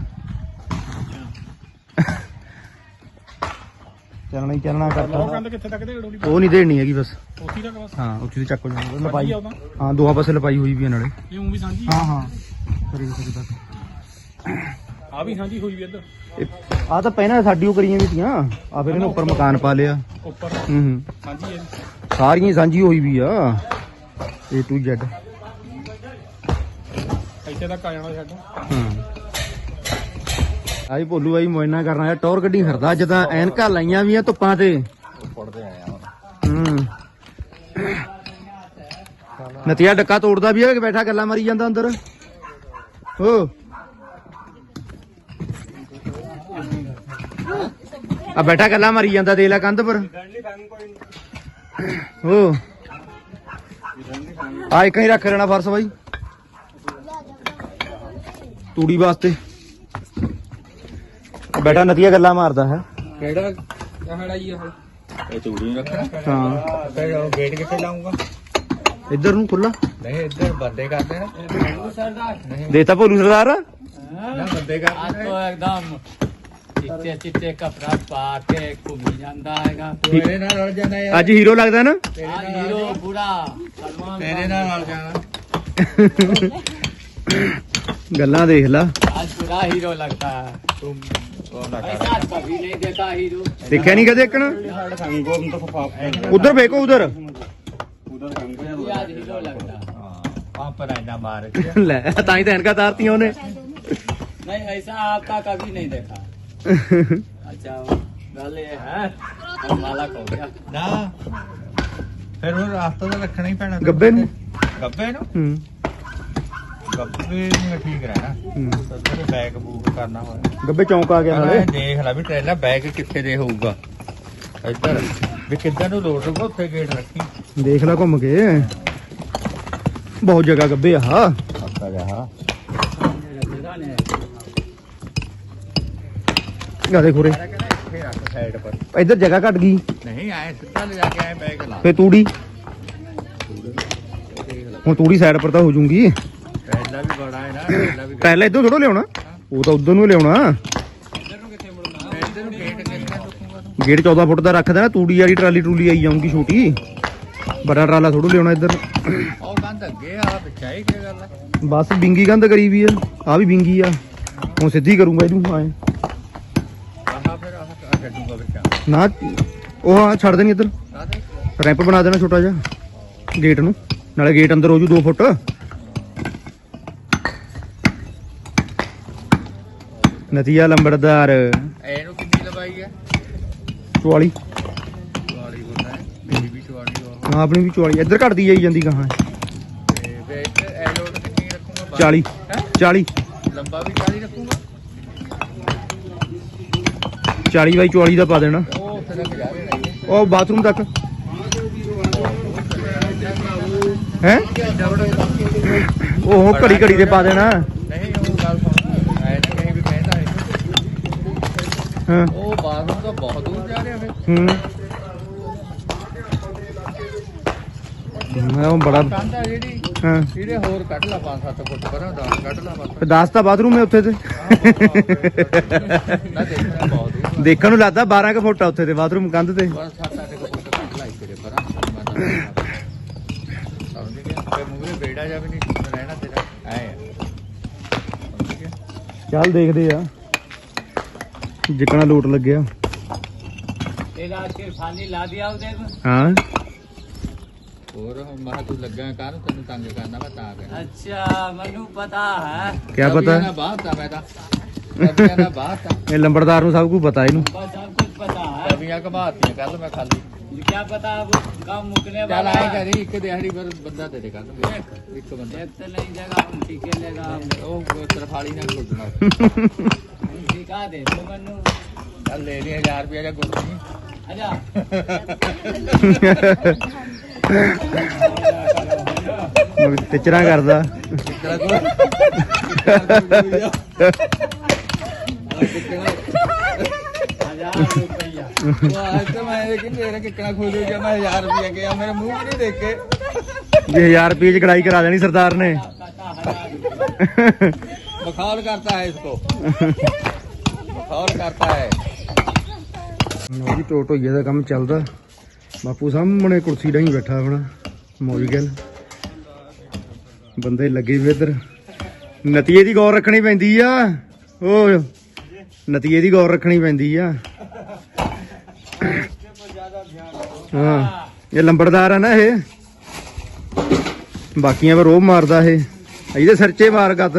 ਚੱਲਣਾ ਹੀ ਚੱਲਣਾ ਕਰਤਾ। ਕੰਧ ਕਿੱਥੇ ਤੱਕ ਢੇੜ ਹੋਣੀ ਉਹ ਨਹੀਂ ਦੇਣੀ ਹੈਗੀ ਬਸ। ਉੱਥੀ ਤੱਕ ਬਸ? ਹਾਂ ਉੱਥੇ ਦੀ ਚੱਕ ਹੋ ਜਾਣਾ ਲਪਾਈ ਆ ਹਾਂ ਦੋਹਾਂ ਪਾਸੇ ਲਪਾਈ ਹੋਈ ਵੀ ਆ ਨਾਲੇ। ਇਹ ਉਹ ਵੀ ਸਾਂਝੀ ਹਾਂ ਹਾਂ। ਕਰੀ ਕਰੀ ਤੱਕ ਆ ਵੀ ਸਾਂਝੀ ਹੋਈ ਵੀ ਇੱਧਰ। ਆ ਤਾਂ ਪਹਿਲਾਂ ਸਾਡੀ ਉਹ ਕਰੀਆਂ ਵੀ ਤੀਆਂ। ਆ ਫਿਰ ਇਹਨੇ ਉੱਪਰ ਮਕਾਨ ਪਾ ਲਿਆ। ਉੱਪਰ। ਹੂੰ ਹੂੰ। ਸਾਂਝੀ ਹੈ ਸਾਰੀਆਂ ਹੀ ਸਾਂਝੀ ਹੋਈ ਵੀ ਆ। A to Z ਇੱਥੇ ਤੱਕ ਆ ਜਾਣਾ ਛੱਡ। ਹਾਂ। ਆਈ ਭੋਲੂ ਆਈ ਮੋਇਨਾ ਕਰਨ ਆਇਆ ਟੌਰ ਗੱਡੀ ਫਿਰਦਾ ਅੱਜ ਤਾਂ ਐਨਕਾਂ ਲਾਈਆਂ ਵੀ ਆ ਧੁੱਪਾਂ ਤੇ। ਪੜਦੇ ਆਏ ਆ ਹੁਣ। ਹੂੰ। ਨਤੀਆ ਡੱਕਾ ਤੋੜਦਾ ਵੀ ਹੈ ਕਿ ਬੈਠਾ ਗੱਲਾਂ ਮਾਰੀ ਜਾਂਦਾ ਅੰਦਰ। ਓ। ਆ ਬੈਠਾ ਕੱਲਾ ਮਰੀ ਜਾਂਦਾ ਦੇਖ ਲੈ ਕੰਧ ਪਰ ਆ ਇੱਕ ਹੀ ਰੱਖ ਲੈਣਾ ਫਰਸ ਬਾਈ। ਤੂੜੀ ਵਾਸਤੇ। ਆ ਬੈਠਾ ਨਤੀਆ ਗੱਲਾਂ ਮਾਰਦਾ ਹੈ। ਕਿਹੜਾ ਕਹੜਾ ਜੀ ਇਹ ਇਹ ਤੂੜੀ ਰੱਖਣਾ ਹਾਂ। ਉਹ ਗੇਟ ਕਿੱਥੇ ਇੱਧਰ ਨੂੰ ਖੁੱਲਾ ਨਹੀਂ ਇੱਧਰ ਬੰਦੇ ਕਰਦੇ ਨੇ। ਦੇਤਾ ਭੋਲੂ ਸਰਦਾਰ? ਨਾ ਬੰਦੇ ਕਰਦੇ ਆ ਤੋਂ ਇੱਕਦਮ। चिट्टे चिट्टे कपड़ा पा के घूमी ਜਾਂਦਾ ਹੈਗਾ ਤੂੰ ਮੇਰੇ ਨਾਲ ਰਲ ਜਾਣਾ ਯਾਰ ਅੱਜ ਹੀਰੋ ਲੱਗਦਾ ਨਾ आज हीरो पूरा सलमान ਤੇਰੇ ਨਾਲ ਰਲ ਜਾਣਾ ਗੱਲਾਂ ਦੇਖ ਲਾ आज पूरा हीरो लगता है ਤੂੰ ਕੌਣ ਨਾ ऐसा कभी नहीं देखा हीरो ਦੇਖਿਆ ਨਹੀਂ ਕਦੇ ਇੱਕਣ ਕਰ ਉਧਰ ਫੇਕੋ ਉਧਰ ये आज हीरो लगता है ਹਾਂ ਪਰ ਐਨਾ ਮਾਰ ਲੈ ਤਾਂ ਹੀ ਤਾਂ ਐਨਕਾਂ ਤਾਰਤੀਆਂ ਉਹਨੇ नहीं ऐसा आपका कभी नहीं देखा ਅੱਛਾ ਗੱਬੇ ਨੂੰ? ਗੱਬੇ ਨੂੰ? ਹੂੰ। ਸੱਜੇ ਬੈਕ ਬੂਕ ਕਰਨਾ ਹੋਇਆ। ਗੱਬੇ ਚੌਂਕ ਆ ਗਿਆ ਨਾਲੇ ਦੇਖ ਲੈ ਵੀ ਟ੍ਰੇਲਾ ਬੈਕ ਕਿੱਥੇ ਦੇ ਹੋਊਗਾ। ਇੱਧਰ ਵੀ ਕਿੱਦਾਂ ਨੂੰ ਰੋਡ ਰੱਖੀ। ਦੇਖ ਲੈ ਘੁੰਮ ਕੇ। ਬਹੁਤ ਜਗ੍ਹਾ ਗੱਬੇ ਆਹ ਆਹ ਜਗ੍ਹਾ ਗਾ ਦੇ ਖੁਰੇ। ਇੱਥੇ ਰੱਖ ਸਾਈਡ ਪਰ ਇੱਧਰ ਜਗ੍ਹਾ ਘਟ ਗਈ। ਨਹੀਂ ਆਏ ਸਿੱਧਾ ਲੈ ਕੇ ਆਏ ਬੈਗ ਲਾ ਫੇ ਤੂੜੀ। ਹੁਣ ਤੂੜੀ ਸਾਈਡ ਪਰ ਤਾਂ ਹੋ ਜੂਗੀ ਟ੍ਰੇਲਰ ਵੀ ਬੜਾ ਹੈ ਨਾ ਟ੍ਰੇਲਰ ਵੀ ਪਹਿਲਾਂ ਇੱਧਰ ਥੋੜਾ ਲਿਆਉਣਾ। ਉਹ ਤਾਂ ਉਧਰ ਨੂੰ ਲਿਆਉਣਾ। ਗੇਟ ਕਿੱਥੇ 14 ਫੁੱਟ ਦਾ ਰੱਖਦਾ। ਦੇਣਾ ਤੂੜੀ ਵਾਲੀ ਟਰਾਲੀ ਟਰੂਲੀ ਆਈ ਜਾਊਗੀ ਛੋਟੀ। ਬੜਾ ਟਰਾਲਾ ਥੋੜੂ ਲਿਆਉਣਾ ਇੱਧਰ। ਉਹ ਕੰਧ ਅੱਗੇ ਆ ਪਿੱਛੇ ਹੀ ਕੀ ਗੱਲ ਬਸ ਬਿੰਗੀ ਕੰਧ ਕਰੀ ਵੀ ਆ। ਆ ਵੀ ਬਿੰਗੀ ਆ। ਹੁਣ ਸਿੱਧੀ ਕਰੂੰਗਾ ਇਹਨੂੰ, ਆਏ ਆਹ ਫਿਰ ਆਹ ਆ ਛੱਡੂਗਾ ਵਿੱਚ ਨਾ ਉਹ ਆ ਛੱਡ ਦੇਣੀ ਇੱਧਰ। ਰੈਂਪ ਬਣਾ ਦੇਣਾ ਛੋਟਾ ਜਿਹਾ ਗੇਟ ਨੂੰ। ਨਾਲੇ ਗੇਟ ਅੰਦਰ ਹੋ ਜੂ 2 ਫੁੱਟ। ਨਤੀਆ ਲੰਬੜਦਾਰ। ਇਹਨੂੰ ਕਿੰਨੀ ਲਵਾਈ ਹੈ? 44 ਚੁਆਲੀ ਬੋਲਦਾ ਹੈ। ਮੇਰੀ ਵੀ ਚੁਆਲੀ ਉਹ ਹਾਂ ਆਪਣੀ ਵੀ 44 ਇੱਧਰ ਘਟਦੀ ਜਾਈ ਜਾਂਦੀ ਕਹਾਂ ਤੇ ਵਿੱਚ ਇਹ ਲੋਡ ਕਿੰਨੀ ਰੱਖੂਗਾ? 40 ਹੈਂ? 40 ਲੰਬਾ ਵੀ 40 ਰੱਖੂਗਾ? 40 ਬਾਈ 44 ਦਾ ਪਾ ਦੇਣਾ। ਉਹ ਉੱਥੇ ਤੱਕ ਜਾ ਰਿਹਾ ਹੈ ਉਹ ਬਾਥਰੂਮ ਤੱਕ ਹੈ ਉਹ ਘੜੀ ਘੜੀ ਤੇ ਪਾ ਦੇਣਾ ਨਹੀਂ ਉਹ ਗੱਲ ਸੁਣ ਐ ਨਾ ਕਹੀਂ ਵੀ ਕਹਿੰਦਾ ਹੈ ਹਾਂ ਉਹ ਬਾਥਰੂਮ ਤੋਂ ਬਹੁਤ ਦੂਰ ਜਾ ਰਿਹਾ ਫਿਰ ਹੂੰ ਮੈਂ ਉਹ ਬੜਾ ਕੰਧ ਆ ਜਿਹੜੀ ਹਾਂ। ਦਾ ਬਾਥਰੂਮ ਹੈ ਉੱਥੇ ਤੇ। ਦੇਖਣ ਨੂੰ ਲੱਗਦਾ 12 ਕ ਫੁੱਟ ਆ ਉੱਥੇ ਤੇ ਬਾਥਰੂਮ ਕੰਧ ਤੇ। ਚੱਲ ਦੇਖਦੇ ਆ। ਜਿੱਕਣਾ ਲੋਟ ਲੱਗਿਆ। ਇਹਦਾ ਸਿਰ ਫਾਨੀ ਲਾ ਦਿਆ ਉਹਦੇ ਹਾਂ। ਹੋਰ ਹੁਣ ਮਹਾ ਤੂੰ ਲੱਗਾ ਕਾਹਨੂੰ? ਤੈਨੂੰ ਤੰਗ ਕਰਨਾ ਮੈਂ ਤਾਂ ਕਰ ਅੱਛਾ ਮੈਨੂੰ ਪਤਾ ਹੈ। ਕਿਆ ਪਤਾ? ਨਾ ਬਾਹਤਾ ਮੈਂ ਤਾਂ ਇਹ ਲੰਬੜਦਾਰ ਨੂੰ ਸਭ ਕੁਝ ਪਤਾ ਇਹਨੂੰ। ਸਭ ਕੁਝ ਪਤਾ ਹੈ। ਕਵੀਆਂ ਘਮਾਤੀਆਂ ਕੱਲ ਮੈਂ ਖਾਲੀ। ਇਹ ਕਿਆ ਪਤਾ ਕੰਮ ਮੁਕਨੇ ਵਾਲਾ ਹੈ। ਕਰੀ ਇੱਕ ਦਿਹਾੜੀ ਪਰ ਬੰਦਾ ਤੇਰੇ ਦੇ ਕੱਲ ਇੱਕ ਬੰਦਾ। ਇੱਕ ਨਹੀਂ ਜਗਾ ਹੁਣ ਠੀਕੇ ਲੇਗਾ ਉਹ ਤਰਫਾਲੀ ਨਾਲ ਖੋਜਣਾ। ਠੀਕਾ ਦੇ ਤੂੰ ਮੈਨੂੰ। ਚੱਲ ਲੈ 1000 ਰੁਪਏ ਦਾ ਗੁੱਟ ਨਹੀਂ। ਅੱਛਾ। *laughs* ਟਿਚਰਾਂ ਕਰਦਾ ਕਿੱਕੜਾ ਕੋ हजार रुपया ਵਾਹ ਤੇ ਮੈਂ ਇਹ ਕਿ ਮੇਰੇ ਕਿੱਕੜਾ ਖੋਲ ਗਿਆ ਮੈਂ 1000 ਰੁਪਏ ਗਿਆ ਮੇਰੇ ਮੂੰਹ ਵੀ ਨਹੀਂ ਦੇਖੇ ਜੇ 1000 ਰੁਪਏ ਚ ਗੜਾਈ ਕਰਾ ਦੇਣੀ ਸਰਦਾਰ ਨੇ पता हजार बखौल करता है इसको बखौल करता है ਲਓ ਜੀ ਟੋਟੋ ਹੀ ਦਾ ਕੰਮ ਚੱਲਦਾ ਬਾਪੂ ਸਾਹਮਣੇ ਕੁਰਸੀ ਡਾਈ ਬੈਠਾ ਆਪਣਾ, ਮੌਜ ਗੱਲ। ਬੰਦੇ ਲੱਗੇ ਵੀ ਇੱਧਰ। ਨਤੀਏ ਦੀ ਗੌਰ ਰੱਖਣੀ ਪੈਂਦੀ ਆ। ਓ ਨਤੀਏ ਦੀ ਗੌਰ ਰੱਖਣੀ ਪੈਂਦੀ ਆ। ਹਾਂ, ਇਹ ਲੰਬੜਦਾਰ ਆ ਨਾ ਇਹ। ਬਾਕੀਆਂ ਪਰ ਰੋਬ ਮਾਰਦਾ ਇਹ। ਇਹਦੇ ਸਿਰ 'ਚ ਹੀ ਮਾਰ ਗੱਤ।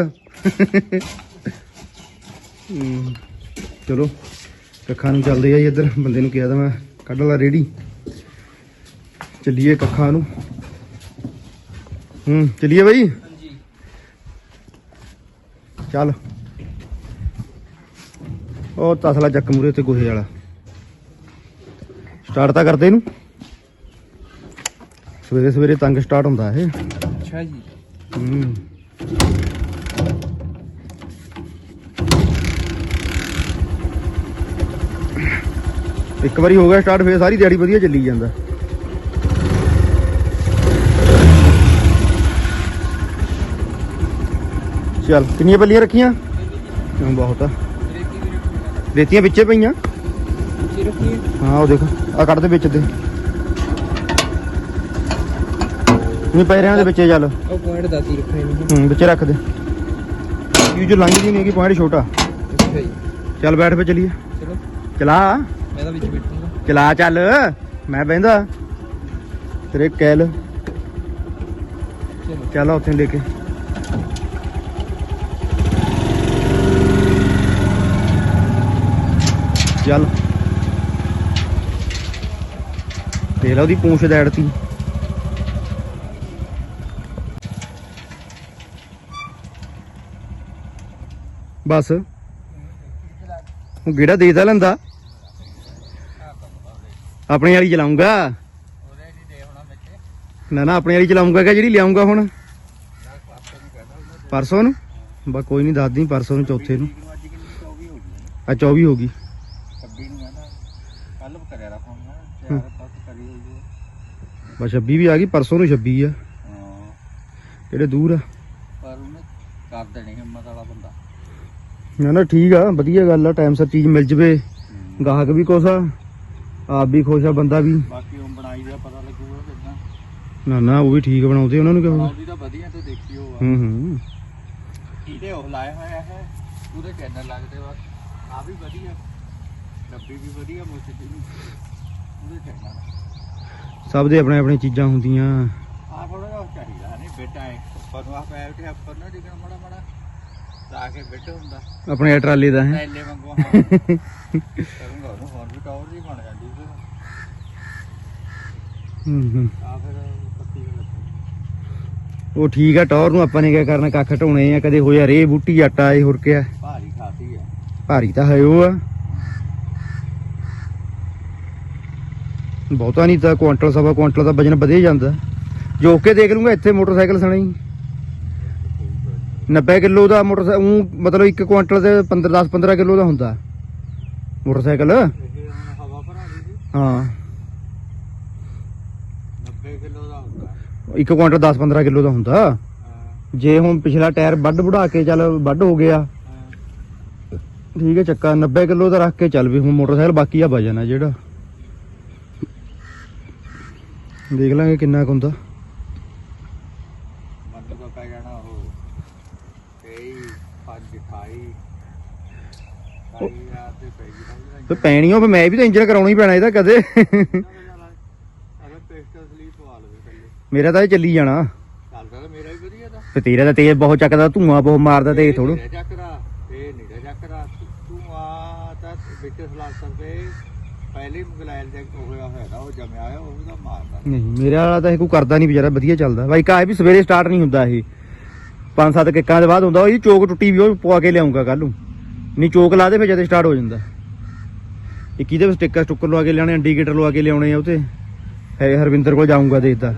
ਚਲੋ, ਕੱਖਾਂ ਨੂੰ ਚੱਲਦੇ ਆ ਜੀ ਇੱਧਰ। ਬੰਦੇ ਨੂੰ ਕਿਹਾ ਤਾਂ ਮੈਂ, ਕੱਢ ਲਾ ਰੇੜੀ। ਚੱਲੀਏ ਕੱਖਾਂ ਨੂੰ। ਹੂੰ ਚੱਲੀਏ ਬਾਈ? ਹਾਂਜੀ। ਚੱਲ। ਉਹ ਤਸਲਾ ਚੱਕ ਮੂਰੇ ਤੇ ਗੋਹੇ ਵਾਲਾ। ਸਟਾਰਟ ਤਾਂ ਕਰਦੇ ਇਹਨੂੰ। ਸਵੇਰੇ ਸਵੇਰੇ ਤੰਗ ਸਟਾਰਟ ਹੁੰਦਾ ਇਹ। ਅੱਛਾ ਜੀ। ਹੂੰ। ਇੱਕ ਵਾਰੀ ਹੋ ਗਿਆ ਸਟਾਰਟ ਫੇਰ ਸਾਰੀ ਦਿਹਾੜੀ ਵਧੀਆ ਚੱਲੀ ਜਾਂਦਾ। ਚੱਲ ਕਿੰਨੀਆਂ ਪੱਲੀਆਂ ਰੱਖੀਆਂ? ਹਾਂ ਬਹੁਤ ਆ। ਰੇਤੀਆਂ ਵਿੱਚੇ ਪਈਆਂ। ਜੀ ਰੱਖੀਏ ਹਾਂ ਉਹ ਦੇਖ ਆ ਕੱਢ ਦੇ ਵਿੱਚ ਦੇ। ਨਹੀਂ ਪੈਰਿਆਂ ਦੇ ਵਿੱਚੇ ਚੱਲ। ਉਹ ਪੁਆਇੰਟ ਦਾਤੀ ਰੱਖਣੇ ਨੇ ਹੂੰ ਵਿੱਚੇ ਰੱਖ ਦੇ। ਇਹ ਜੋ ਲੰਘਦੀ ਨਹੀਂ ਹੈਗੀ ਪੁਆਇੰਟ ਛੋਟਾ। ਅੱਛਾ ਜੀ। ਚੱਲ ਬੈਠ ਫੇ ਚਲੀਏ। ਚਲੋ। ਚਲਾ। ਮੈਂ ਤਾਂ ਵਿੱਚ ਬੈਠੂੰਗਾ। ਚਲਾ ਚੱਲ। ਮੈਂ ਬਹਿੰਦਾ। ਤੇਰੇ ਕੈਲ। ਚਲੋ। ਚੱਲ ਆ ਉੱਥੇ ਲੈ ਕੇ। ਚੱਲ। ਤੇ ਲਾ ਉਹਦੀ ਪੂੰਛ ਦੈੜਤੀ ਬਸ। ਉਹ ਗੇੜਾ ਦੇ ਤਾਂ ਲੈਂਦਾ। ਆਪਣੀ ਵਾਲੀ ਚਲਾਉਂਗਾ। ਨਾ ਨਾ, ਆਪਣੀ ਵਾਲੀ ਚਲਾਉਂਗਾ ਕਿ ਜਿਹੜੀ ਲਿਆਉਂਗਾ ਹੁਣ? ਪਰਸੋਂ ਨੂੰ? ਬਾ ਕੋਈ ਨਹੀਂ, ਦੱਸਦੀ ਪਰਸੋਂ ਨੂੰ, ਚੌਥੇ ਨੂੰ। ਆ 24 ਹੋ ਗਈ 26 ਨੂੰ ਹੈ ਨਾ ਕੱਲ ਕਰਿਆ ਰਾ ਫੋਨ ਨਾ ਚਾਰ ਪਾਸ ਕਰੀ ਹੋਈ ਹੈ ਬਾ 26 ਵੀ ਆ ਗਈ ਪਰਸੋਂ ਨੂੰ 26 ਆ। ਹਾਂ। ਜਿਹੜੇ ਦੂਰ ਆ? ਪਰ ਉਹਨੇ ਕਰ ਦੇਣੀ ਹਿੰਮਤ ਵਾਲਾ ਬੰਦਾ। ਨਾ ਨਾ ਠੀਕ ਆ ਵਧੀਆ ਗੱਲ ਆ ਟਾਈਮ ਸਿਰ ਚੀਜ਼ ਮਿਲ ਜਵੇ। ਗਾਹਕ ਵੀ ਕੁਛ ਆ ਆਪ ਵੀ ਖੁਸ਼ ਆ ਬੰਦਾ ਵੀ। ਬਾਕੀ ਉਹ ਬਣਾਈ ਦਾ ਪਤਾ ਲੱਗੂਗਾ ਕਿਦਾਂ। ਨਾ ਨਾ ਉਹ ਵੀ ਠੀਕ ਬਣਾਉਂਦੇ ਉਹਨਾਂ ਨੂੰ ਕਿਹਾ ਬਣਾਉਂਦੀ ਤਾਂ ਵਧੀਆ ਤੇ ਦੇਖੀ ਉਹ ਆ। ਹੂੰ ਹੂੰ। ਇਹਦੇ ਉਹ ਲਾਇਆ ਹੋਇਆ ਹੈ ਉਹਦੇ ਚੈਨਲ ਲੱਗਦੇ ਵਾ ਆ ਵੀ ਵਧੀਆ। ਡੱਬੀ ਵੀ ਵਧੀਆ ਮੁੱਛਦੀ ਨੂੰ ਉਹਦੇ ਚੈਨਲ ਸਭ ਦੇ ਆਪਣੇ ਆਪਣੇ ਚੀਜ਼ਾਂ ਹੁੰਦੀਆਂ। ਆ ਥੋੜਾ ਜਿਹਾ ਚਾਹੀਦਾ ਨਹੀਂ ਬੇਟਾ ਹੈ ਪਰ ਨੂੰ ਆ ਪੈਰ ਤੇ ਉੱਪਰ ਨਾ ਡਿੱਗਣਾ ਮੜਾ ਮੜਾ ਤਾਂ ਕਿ ਬੈਠ ਹੁੰਦਾ। ਆਪਣੇ ਟਰਾਲੇ ਦਾ ਹੈ। ਥੈਲੇ ਵਾਂਗੂ ਹਾਂ। ਕਰੂੰਗਾ ਉਹਨੂੰ ਹੋਰ ਵੀ ਟੌਰ ਜੀ ਬਣ ਜਾਂਦੀ ਉਹਦੇ ਨਾਲ। ਹੂੰ ਹੂੰ। ਆ ਫਿਰ ਪੱਤੀ ਲੱਗੂ। ਉਹ ਠੀਕ ਆ ਟੌਰ ਨੂੰ ਆਪਾਂ ਨੇ ਕਿਆ ਕਰਨਾ ਕੱਖ ਢਾਉਣੇ ਆ ਕਦੇ ਹੋਇਆ ਰੇ ਬੂਟੀ ਆਟਾ ਇਹ ਹੋਰ ਕਿਆ। ਭਾਰੀ ਖਾਤੀ ਆ। ਭਾਰੀ ਤਾਂ ਹੈ ਉਹ ਆ। ਬਹੁਤਾ ਨਹੀਂ ਤਾਂ ਕੁਆਂਟਲ ਸਵਾ ਕੁਆਂਟਲ ਦਾ ਵਜਨ ਵਧੇ ਜਾਂਦਾ। ਜੋ ਕੇ ਦੇਖ ਲੂੰਗਾ ਇੱਥੇ ਮੋਟਰਸਾਈਕਲ ਸਣੇ। ਹੀ 90 ਕਿਲੋ ਦਾ ਮੋਟਰਸਾਈਕਲ ਊਂ ਮਤਲਬ 1 ਕੁਆਂਟਲ ਤੇ 15 10 15 ਕਿਲੋ ਦਾ ਹੁੰਦਾ। ਮੋਟਰਸਾਈਕਲ? ਦੀ ਹਾਂ। 90 ਕਿਲੋ ਦਾ ਹੁੰਦਾ। 1 ਕੁਆਂਟਲ 10 15 ਕਿਲੋ ਦਾ ਹੁੰਦਾ। ਜੇ ਹੁਣ ਪਿਛਲਾ ਟਾਇਰ ਵੱਡ ਵੜਾ ਕੇ ਚੱਲ ਵੱਡ ਹੋ ਗਿਆ। ਠੀਕ ਹੈ ਚੱਕਾ। 90 ਕਿਲੋ ਦਾ ਰੱਖ ਕੇ ਚੱਲ ਵੀ ਹੁਣ ਮੋਟਰਸਾਈਕਲ ਬਾਕੀ ਆ ਵਜਨ ਆ ਜਿਹੜਾ। ਦੇਖ ਲਾਂਗੇ ਕਿੰਨਾ ਕੁ ਹੁੰਦਾ। ਪੈ ਜਾਣਾ ਉਹ 23 5 28 ਹਜ਼ਾਰ ਤੇ ਪੈਣੀ ਉਹ ਮੈਂ ਵੀ ਤਾਂ ਇੰਜਨ ਕਰਾਉਣਾ ਹੀ ਪੈਣਾ ਇਹਦਾ ਕਦੇ। ਮੇਰਾ ਤਾਂ ਇਹ ਚੱਲੀ ਜਾਣਾ। ਚੱਲਦਾ ਮੇਰਾ ਵੀ ਵਧੀਆ ਤਾਂ। ਤੇ ਤੇਰਾ ਤਾਂ ਤੇਜ਼ ਬਹੁਤ ਚੱਕਦਾ ਧੂਆਂ ਬਹੁਤ ਮਾਰਦਾ ਤੇ ਥੋੜੂ ਚੱਕਰਾ ਇਹ ਨੀਰਾ ਚੱਕਰਾ ਤੂੰ ਆ ਤਾਂ ਵਿੱਚ ਸਲਾਸਰ ਤੇ ਪਹਿਲੇ ਮਗਲਾਇਲ ਦੇ ਹੋਇਆ ਹੋਇਆ ਨਾ ਉਹ ਜਮਿਆ ਹੋਇਆ ਉਹ ਵੀ ਤਾਂ ਮਾਰਦਾ ਨਹੀਂ ਮੇਰਾ ਵਾਲਾ ਤਾਂ ਇਹ ਕੋਈ ਕਰਦਾ ਨਹੀਂ ਵਿਚਾਰਾ ਵਧੀਆ ਚੱਲਦਾ। ਬਾਈ ਕਾ ਵੀ ਸਵੇਰੇ ਸਟਾਰਟ ਨਹੀਂ ਹੁੰਦਾ ਇਹ। ਪੰਜ ਸੱਤ ਕਿੱਕਾਂ ਦੇ ਬਾਅਦ ਹੁੰਦਾ ਉਹ ਇਹ ਚੋਕ ਟੁੱਟੀ ਵੀ ਉਹ ਪਵਾ ਕੇ ਲਿਆਉਂਗਾ ਕੱਲ ਨੂੰ। ਨਹੀਂ ਚੋਕ ਲਾ ਦੇ ਫਿਰ ਜਦੇ ਸਟਾਰਟ ਹੋ ਜਾਂਦਾ। ਇਹ ਕਿਹਦੇ ਸਟicker ਸਟੁੱਕਰ ਲਵਾ ਕੇ ਲਿਆਉਣੇ ਇੰਡੀਕੇਟਰ ਲਵਾ ਕੇ ਲਿਆਉਣੇ ਆ ਉਤੇ ਹੈ ਹਰਵਿੰਦਰ ਕੋਲ ਜਾਊਂਗਾ ਦੇਖਦਾ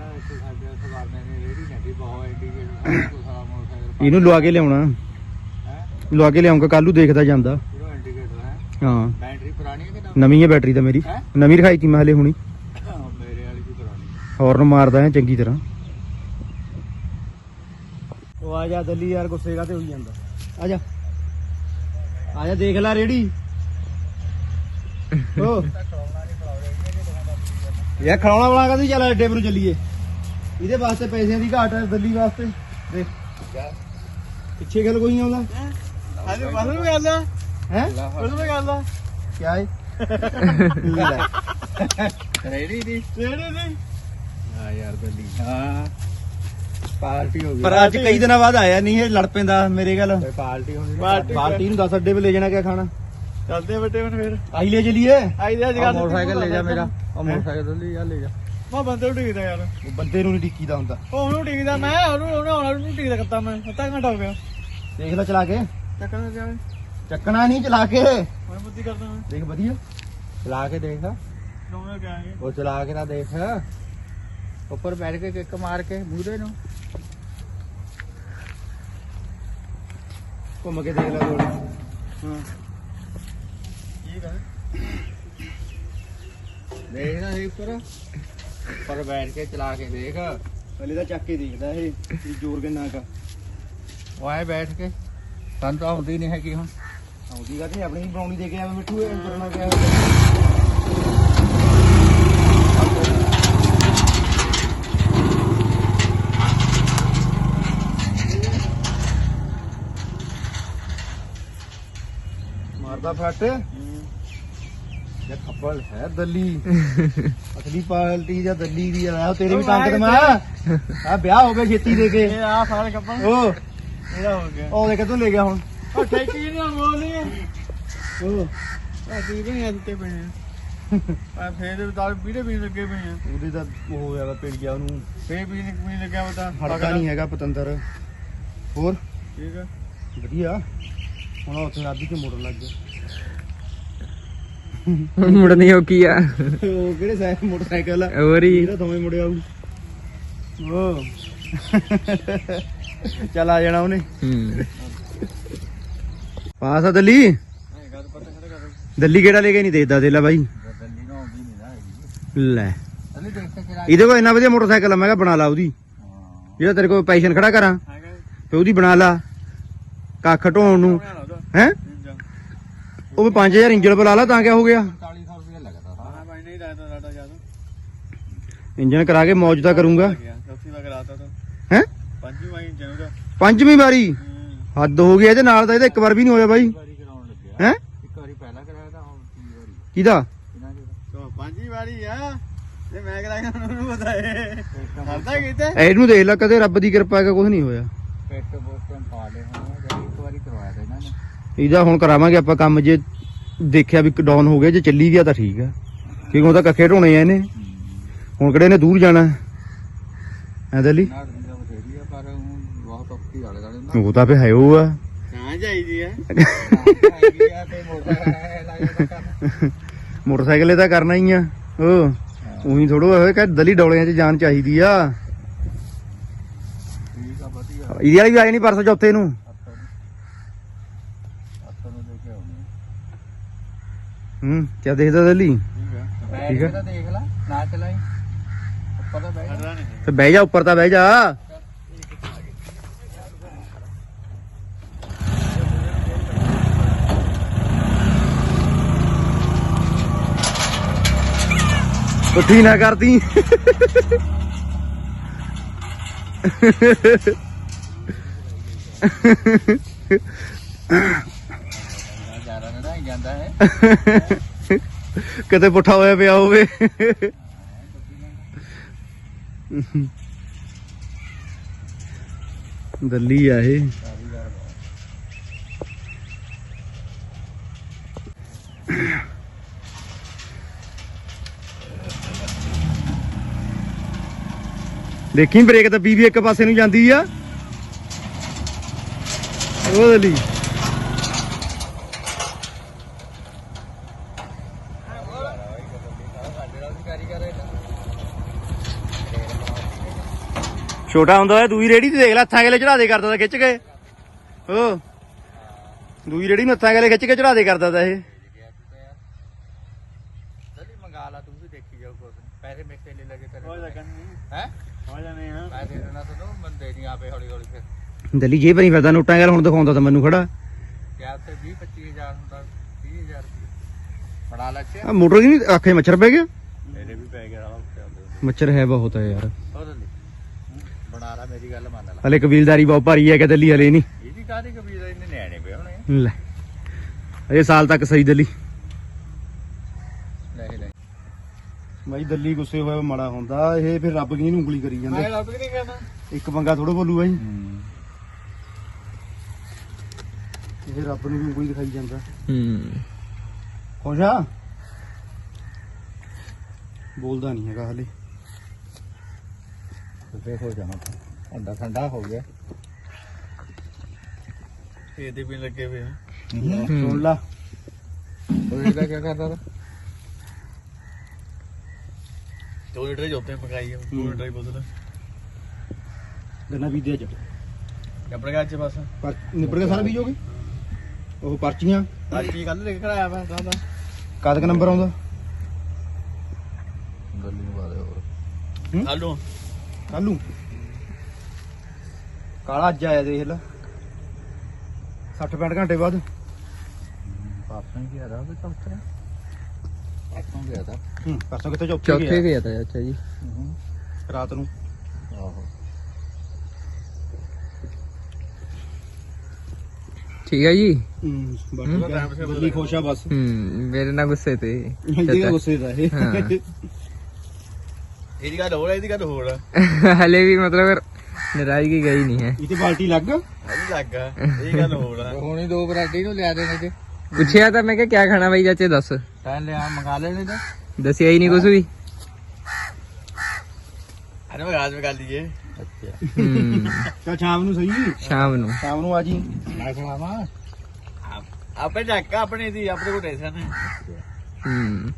ਇਹਨੂੰ ਲਵਾ ਕੇ ਲਿਆਉਣਾ। ਲਵਾ ਕੇ ਲਿਆਉਂਗਾ ਕੱਲ ਨੂੰ ਦੇਖਦਾ ਜਾਂਦਾ। ਹੈ। ਬੈਟਰੀ ਪੁਰਾਣੀ ਹੈ ਕਿ ਨਵੀਂ? ਹੈ ਬੈਟਰੀ ਤਾਂ ਮੇਰੀ? ਨਵੀਂ ਰਖਾਈ ਤੀ ਮੈਂ ਹਲੇ ਹੁਣੀ। ਹੌਰਨ ਮਾਰਦਾ ਹੈ ਚੰਗੀ ਤਰ੍ਹਾਂ। ਉਹ ਆ ਜਾ ਦਿੱਲੀ ਯਾਰ ਗੁੱਸੇ ਕਾ ਤੇ ਹੋਈ ਜਾਂਦਾ। ਆ ਜਾ। ਆ ਜਾ ਦੇਖ ਲੈ ਰੇੜੀ। ਓ। ਯਾ ਖੜਾਉਣਾ ਵਾਲਾ ਕਦੀ ਚੱਲ ਅੱਡੇ ਪਰ ਚੱਲੀਏ। ਇਹਦੇ ਵਾਸਤੇ ਪੈਸਿਆਂ ਦੀ ਘਾਟ ਹੈ ਦਿੱਲੀ ਵਾਸਤੇ। ਦੇਖ। ਪਿੱਛੇ ਗੱਲ ਕੋਈ ਆਉਂਦਾ। ਹਾਲੇ ਬਾਹਰ ਨੂੰ ਗੱਲ ਆ। ਹੈ? ਮੈਂ ਗੱਲ ਆ। ਕੀ ਹੈ ਰੇੜੀ ਦੀ। ਜਿਹੜੇ ਨਹੀਂ ਹਾਂ ਯਾਰ ਦਿੱਲੀ ਹਾਂ। ਪਾਰਟੀ ਹੋ ਗਈ। ਪਰ ਅੱਜ ਕਈ ਦਿਨਾਂ ਬਾਅਦ ਆਇਆ ਨਹੀਂ ਇਹ ਲੜ ਪੈਂਦਾ ਮੇਰੇ ਗੱਲ ਪਾਰਟੀ ਹੋਣੀ ਪਾਰਟੀ ਪਾਰਟੀ ਨੂੰ ਦੱਸ ਅੱਡੇ 'ਤੇ ਲੈ ਜਾਣਾ ਕਿਆ ਖਾਣਾ? ਚੱਲਦੇ ਬੇਟੇ ਹੁਣ ਫਿਰ। ਆਈ ਲੈ ਚਲੀਏ। ਆਈ ਦੇ ਅੱਜ ਆਹ ਮੋਟਰਸਾਈਕਲ ਲੈ ਜਾ ਮੇਰਾ। ਉਹ ਮੋਟਰਸਾਈਕਲ ਲੈ ਜਾ ਲੈ ਜਾ। ਮੈਂ ਬੰਦੇ ਨੂੰ ਢੀਕਦਾ ਯਾਰ। ਉਹ ਬੰਦੇ ਨੂੰ ਨਹੀਂ ਡਿੱਕੀਦਾ ਹੁੰਦਾ। ਉਹ ਉਹਨੂੰ ਢੀਕਦਾ ਮੈਂ ਉਹਨੂੰ ਉਹਨੂੰ ਉਹਨੂੰ ਢੀਕਦਾ ਕਰਤਾ ਮੈਂ। ਅੱਧਾ ਘੰਟਾ ਹੋ ਗਿਆ। ਦੇਖ ਲੈ ਚਲਾ ਕੇ। ਚੱਕਣ ਜਾਵੇ ਚੱਕਣਾ ਨਹੀਂ ਚਲਾ ਕੇ। ਮੈਂ ਬੁੱਧੀ ਕਰਦਾ ਮੈਂ। ਦੇਖ ਵਧੀਆ। ਚਲਾ ਕੇ ਦੇਖ। ਦੋਵੇਂ ਕਿਆ ਆਏ ਉਹ ਚਲਾ ਕੇ ਤਾਂ ਦੇਖ। ਉੱਪਰ ਬੈਠ ਕੇ ਕਿੱਕ ਮਾਰ ਕੇ ਮੂਹਰੇ ਨੂੰ ਘੁੰਮ ਕੇ ਦੇਖ ਲੈ ਥੋੜੀ ਹਾਂ ਠੀਕ ਹੈ ਦੇਖ ਨਾ ਇਹ ਉੱਪਰ ਉੱਪਰ ਬੈਠ ਕੇ ਚਲਾ ਕੇ ਦੇਖ ਪਹਿਲੇ ਤਾਂ ਚੱਕ ਕੇ ਦੇਖਦਾ ਇਹ ਵੀ ਜ਼ੋਰ ਕਿੰਨਾ ਕਾ ਉਹ ਆਏ ਬੈਠ ਕੇ ਸਾਨੂੰ ਤਾਂ ਆਉਂਦੀ ਨਹੀਂ ਹੈਗੀ ਹੁਣ ਆਉਂਦੀ ਗੱਲ ਨਹੀਂ ਆਪਣੀ ਹੀ ਬਣਾਉਣੀ ਦੇ ਕੇ ਆਵੇ ਮਿੱਠੂ ਇਹ ਕਰਨਾ ਪਿਆ ਇਹ ਖੱਪਲ ਹੈ ਦੱਲੀ। *laughs* ਅਸਲੀ ਪਾਲਟੀ ਜਾਂ ਦੱਲੀ ਦੀ ਆ ਉਹ ਤੇਰੇ ਵੀ ਤਾਕਤ ਮਾ ਆ ਵਿਆਹ ਹੋ ਗਿਆ ਛੇਤੀ ਦੇ ਕੇ। ਇਹ ਆ ਫਾਲ ਕੱਪਾਂ। ਉਹ ਇਹਦਾ ਹੋ ਗਿਆ। ਉਹ ਦੇ ਕਿੱਥੋਂ ਲੈ ਗਿਆ ਹੁਣ। ਉਹ ਠੇਕੀ ਨਾ ਬੋਲੀ ਉਹ ਆ ਕੀ ਵੀ ਅੰਤੇ ਪਏ ਆ। ਫੇਰ ਦੇ ਵੀੜੇ ਵੀ ਲੱਗੇ ਪਏ ਆ। ਉਹਦੇ ਤਾਂ ਉਹ ਹੋਇਆ ਵਾ ਪਿੜ ਗਿਆ ਉਹਨੂੰ। ਫੇਰ ਵੀ ਨਹੀਂ ਲੱਗਿਆ ਪਤਾ ਹੜਕਾ ਨਹੀਂ ਹੈਗਾ ਪਤੰਦਰ। ਹੋਰ? ਠੀਕ ਆ। ਵਧੀਆ। ਹੁਣ ਉੱਥੇ ਆਦੀ ਚ ਮੋੜਨ ਲੱਗ ਗਿਆ ਮੁੜਨੀ ਹੋ ਕੀ ਆ। ਉਹ ਕਿਹੜੇ ਸਾਈਕਲ ਮੋਟਰਸਾਈਕਲ ਆ? ਹੋਰ ਹੀ। ਇਹਦਾ ਦੋਵੇਂ ਮੁੜਿਆ ਉਹ ਚੱਲ ਆ ਜਾਣਾ ਉਹਨੇ। ਹੂੰ। ਪਾਸ ਆ ਦਿੱਲੀ? ਦਿੱਲੀ ਕਿਹੜਾ ਲੈ ਕੇ ਨਹੀਂ ਦੇਖਦਾ ਬਾਈ? ਦਿੱਲੀ ਹੈਗੀ ਲੈ। ਇਹਦੇ ਕੋਲ ਇੰਨਾ ਵਧੀਆ ਮੋਟਰਸਾਈਕਲ ਆ ਮੈਂ ਕਿਹਾ ਬਣਾ ਲਾ ਉਹਦੀ। ਜਿਹੜਾ ਤੇਰੇ ਕੋਲ ਪੈਸ਼ਨ ਖੜਾ ਕਰਾਂ ਤੇ ਉਹਦੀ ਬਣਾ ਲਾ। ਕੱਖ ਢੋਣ ਨੂੰ। ਹੈ? ਉਹ ਵੀ 5000 ਇੰਜਨ ਬੁਲਾ ਲਾ ਤਾਂ ਕਿਆ ਹੋ ਗਿਆ? 4500 ਰੁਪਏ ਲੱਗਦਾ ਹਾਂ ਭਾਈ ਨਹੀਂ ਲੱਗਦਾ ਸਾਡਾ ਜ਼ਿਆਦਾ ਇੰਜਨ ਕਰਾ ਕੇ ਮੌਜ ਤਾਂ ਕਰੂੰਗਾ। ਚੌਥੀ ਵਾਰ ਕਰਾਤਾ ਤਾਂ ਹੈ? ਪੰਜਵੀਂ ਵਾਰ? ਇੰਜਨ ਉਹਦਾ ਪੰਜਵੀਂ ਵਾਰੀ ਹੱਦ ਹੋ ਗਈ ਇਹਦੇ ਨਾਲ ਤਾਂ ਇਹਦੇ ਇੱਕ ਵਾਰ ਵੀ ਨਹੀਂ ਹੋਇਆ ਬਾਈ। ਹੈ? ਇੱਕ ਵਾਰੀ ਪਹਿਲਾਂ ਕਰਾਇਆ ਤਾਂ ਹੁਣ ਤੀਜੀ ਵਾਰੀ ਕਿਹਦਾ? ਪੰਜਵੀਂ ਵਾਰੀ ਆ ਤੇ ਮੈਂ ਕਰਾਇਆ ਉਹਨੂੰ ਪਤਾ ਏ ਕਰਦਾ ਕਿਤੇ ਇਹਨੂੰ ਦੇਖ ਲੈ ਕਦੇ ਰੱਬ ਦੀ ਕਿਰਪਾ ਹੈਗਾ ਕੁਝ ਨਹੀਂ ਹੋਇਆ। ਪੈਟ ਬੋਸਟਨ ਪਾ ਲਏ ਹੁਣ ਇੱਕ ਵਾਰੀ ਕਰਵਾਇਆ ਤਾਂ ਇਹਨਾਂ ਨੇ। ਇਹਦਾ ਹੁਣ ਕਰਾਵਾਂਗੇ ਆਪਾਂ ਕੰਮ ਜੇ ਦੇਖਿਆ ਵੀ ਡਾਊਨ ਹੋ ਗਿਆ ਜੇ ਚੱਲੀ ਗਿਆ ਤਾਂ ਠੀਕ ਆ। ਕਿਉਂਕਿ ਉਹ ਤਾਂ ਕੱਖੇ ਢੋਣੇ ਆ ਇਹਨੇ। ਹੁਣ ਕਿਹੜੇ ਨੇ ਦੂਰ ਜਾਣਾ। ਐ ਦਿੱਲੀ? ਆ ਉਹ ਤਾਂ ਫੇ ਹੈ ਉਹ ਆ। ਕਾਂ ਚਾਹੀਦੀ ਆ। *laughs* ਆ ਮੋਟਰਸਾਈਕਲ ਇਹ ਤਾਂ ਕਰਨਾ ਹੀ ਆ। ਉਹ ਉਹੀ ਥੋੜੋ ਹੋਏ ਕਿ ਦਲੀ ਡੋਲਿਆਂ 'ਚ ਜਾਨ ਚਾਹੀਦੀ ਆ। ਠੀਕ ਆ ਵਧੀਆ। ਇਹਦੀ ਵਾਲੀ ਵੀ ਆਈ ਨਹੀਂ ਪਰਸੋਂ ਚੌਥੇ ਨੂੰ ਆਪਾਂ ਨੂੰ ਆਪਾਂ ਨੂੰ ਲੈ ਕੇ ਆਉਣੀ ਹੂੰ ਕਿਆ ਦੇਖਦਾ ਦਲੀ ਠੀਕ ਆ ਬੈਠ ਠੀਕ ਆ। ਕੇ ਤਾਂ ਦੇਖ ਲੈ ਨਾ ਚਲਾਈ ਉੱਪਰ ਤਾਂ ਬੈਠ ਜਾਂਦਾ ਹੈ। ਕਿਤੇ ਪੁੱਠਾ ਹੋਇਆ ਪਿਆ ਹੋਵੇ। ਦੱਲੀ ਆ ਇਹ। ਦੇਖੀ ਬ੍ਰੇਕ ਤਾਂ ਬੀਬੀ ਇੱਕ ਪਾਸੇ ਨੂੰ ਜਾਂਦੀ ਆ। ਉਹ ਦੱਲੀ। ਛੋਟਾ ਹੁੰਦਾ ਹੋਇਆ ਦੂਈ ਰੇੜੀ ਤੇ ਦੇਖ ਲੈ ਹੱਥਾਂ ਗਲੇ ਚੜਾ ਦੇ ਕਰਦਾ ਤਾ ਖਿੱਚ ਕੇ। ਓ। ਦੂਈ ਰੇੜੀ ਨੂੰ ਹੱਥਾਂ ਗਲੇ ਖਿੱਚ ਕੇ ਚੜਾ ਦੇ ਕਰਦਾ ਤਾ ਇਹ। ਜਲਦੀ ਮੰਗਾ ਲਾ ਤੂੰ ਵੀ ਦੇਖੀ ਜਾਓ ਕੁਛ। ਪੈਸੇ ਮੇਰੇ ਤੇ ਲੈ ਲਗੇ ਹੋ ਤੇਰੇ ਜਾਣਾ ਹੈ? ਹੋ ਜਾਣੇ ਆ ਪੈਸੇ ਦੇਣਾ ਤੈਨੂੰ ਬੰਦੇ ਨਹੀਂ ਆਪੇ ਹੌਲੀ ਹੌਲੀ ਫਿਰ। ਦਿੱਲੀ ਜੇ ਭਰੀ ਫਿਰਦਾ ਨੋਟਾਂ ਗੱਲ ਹੁਣ ਦਿਖਾਉਂਦਾ ਤਾਂ ਮੈਨੂੰ ਖੜਾ। ਕਿਆ ਉੱਥੇ 20 25000 ਹੁੰਦਾ 30000 ਰੁਪਏ ਬੜਾ ਲੱਗੇ ਆ ਮੋਟਰ ਦੀ ਨਹੀਂ ਅੱਖੇ ਮੱਛਰ ਪੈ ਗਿਆ? ਮੇਰੇ ਵੀ ਪੈ ਗਿਆ ਮੱਛਰ ਹੈ ਬਹੁਤ ਹੈ ਯਾਰ ਹੋਰ ਲੈ ਬਣਾ ਲਾ ਮੇਰੀ ਗੱਲ ਮੰਨ ਲਾ ਹਲੇ ਕਬੀਲਦਾਰੀ ਬਹੁਤ ਭਾਰੀ ਹੈ ਕਿ ਦਿੱਲੀ ਹਲੇ ਨਹੀਂ? ਇਹਦੀ ਕਾਹਦੀ ਕਬੀਰ ਇਹਨੇ ਨਿਆਣੇ ਪਏ ਹੋਣੇ ਲੈ। ਅਜੇ ਸਾਲ ਤੱਕ ਸਹੀ ਦਿੱਲੀ। ਲੈ ਲੈ। ਬਾਈ ਦਿੱਲੀ ਗੁੱਸੇ ਹੋਇਆ ਮਾੜਾ ਹੁੰਦਾ ਇਹ ਫਿਰ ਰੱਬ ਕੀ ਨੂੰ ਉਂਗਲੀ ਕਰੀ ਜਾਂਦੇ? ਨਹੀਂ ਇੱਕ ਪੰਗਾ ਥੋੜਾ ਬੋਲੂਗਾ ਜੀ ਇਹ ਰੱਬ ਨੂੰ ਵੀ ਉਂਗਲੀ ਦਿਖਾਈ ਜਾਂਦਾ। ਹੂੰ। ਖੁਸ਼ ਆ? ਬੋਲਦਾ ਨਹੀਂ ਹੈਗਾ ਹਲੇ। ਫੇਰ ਹੋ ਜਾਣਾ ਠੰਡਾ ਠੰਡਾ ਹੋ ਗਿਆ। ਇਹਦੇ ਵੀ ਲੱਗੇ ਵੇ ਸੁਣ ਲਾ। ਉਹ ਇਹਦਾ ਕੀ ਕਰਦਾ ਤਾ? ਦੋ ਲੀਟਰ ਜੋਤੇ ਪਕਾਈ ਆ ਦੋ ਲੀਟਰ ਹੀ ਬੋਤਲ ਗੰਨਾ ਬੀਜਿਆ ਚ ਆਪਣੇ ਘਰ ਚ ਬਸ। ਪਰ ਨਿਬੜ ਕੇ ਸਾਰਾ ਬੀਜੋਗੇ ਉਹ ਪਰਚੀਆਂ। ਅੱਜ ਕੀ ਕੱਲ ਲਿਖ ਕਰਾਇਆ ਮੈਂ ਤਾਂ ਕਦ ਕ ਨੰਬਰ ਆਉਂਦਾ? ਗੱਲੀ ਨੂੰ ਬਾਦੇ ਹੋਰ। ਆਲੂ ਕੱਲੂ ਕਾਲਾ ਅੱਜ ਆਇਆ ਦੇਖ ਲੈ। 60 65 ਘੰਟੇ ਬਾਅਦ। ਪਾਪਾਂ ਕੀ ਆ ਰਹਾ ਉਹ ਚੌਥੇ ਪਾਪਾਂ ਗਿਆ ਤਾਂ। ਹੂੰ ਪਰਸੋਂ ਕਿੱਥੇ ਚੌਥੇ ਚੌਥੇ ਗਿਆ? ਗਿਆ ਤਾਂ ਅੱਛਾ ਜੀ। ਰਾਤ ਨੂੰ। ਆਹੋ। ਠੀਕ ਹੈ ਜੀ? ਹੂੰ ਬਸ ਬੱਲੀ ਖੁਸ਼ ਆ ਬਸ। ਹੂੰ ਮੇਰੇ ਨਾਲ ਗੁੱਸੇ ਤੇ। ਇਹਦੇ ਗੁੱਸੇ ਦਾ ਇਹ। ਹਾਂ। ਇਹਦੀ ਗੱਲ ਹੋਰ ਆ ਇਹਦੀ ਗੱਲ ਹੋਰ ਆ। ਹਲੇ ਵੀ ਮਤਲਬ ਨਾਰਾਜ਼ਗੀ ਗਈ ਨਹੀਂ ਹੈ। ਇਹ ਤੇ ਬਾਲਟੀ ਲੱਗ। ਲੱਗਾ। ਇਹ ਗੱਲ ਹੋਰ ਆ। ਹੁਣੀ ਦੋ ਵੈਰਾਈਟੀ ਨੂੰ ਲਿਆ ਦੇਣੇ ਤੇ ਪੁੱਛਿਆ ਤਾਂ ਮੈਂ ਕਿਹਾ ਕਿਆ ਖਾਣਾ ਬਾਈ ਚਾਚੇ ਦੱਸ। ਤਾਂ ਲਿਆ ਮੰਗਾ ਲੈਣੇ ਤਾਂ। ਦੱਸਿਆ ਹੀ ਨਹੀਂ ਕੁਝ ਵੀ। ਅਰੇ ਮੈਂ ਗਾਜ ਮਗਾ ਲਈਏ। ਚਲ ਸ਼ਾਮ ਨੂੰ ਸਹੀ ਸ਼ਾਮ ਨੂੰ। ਸ਼ਾਮ ਨੂੰ ਆ ਜੀ। ਮੈਂ ਖਲਾਵਾ ਆਪੇ ਜੱਕਾ ਆਪਣੇ ਦੀ ਆਪਣੇ ਕੋਲ ਟੈਨਸ਼ਨ ਹੈ ਹੂੰ।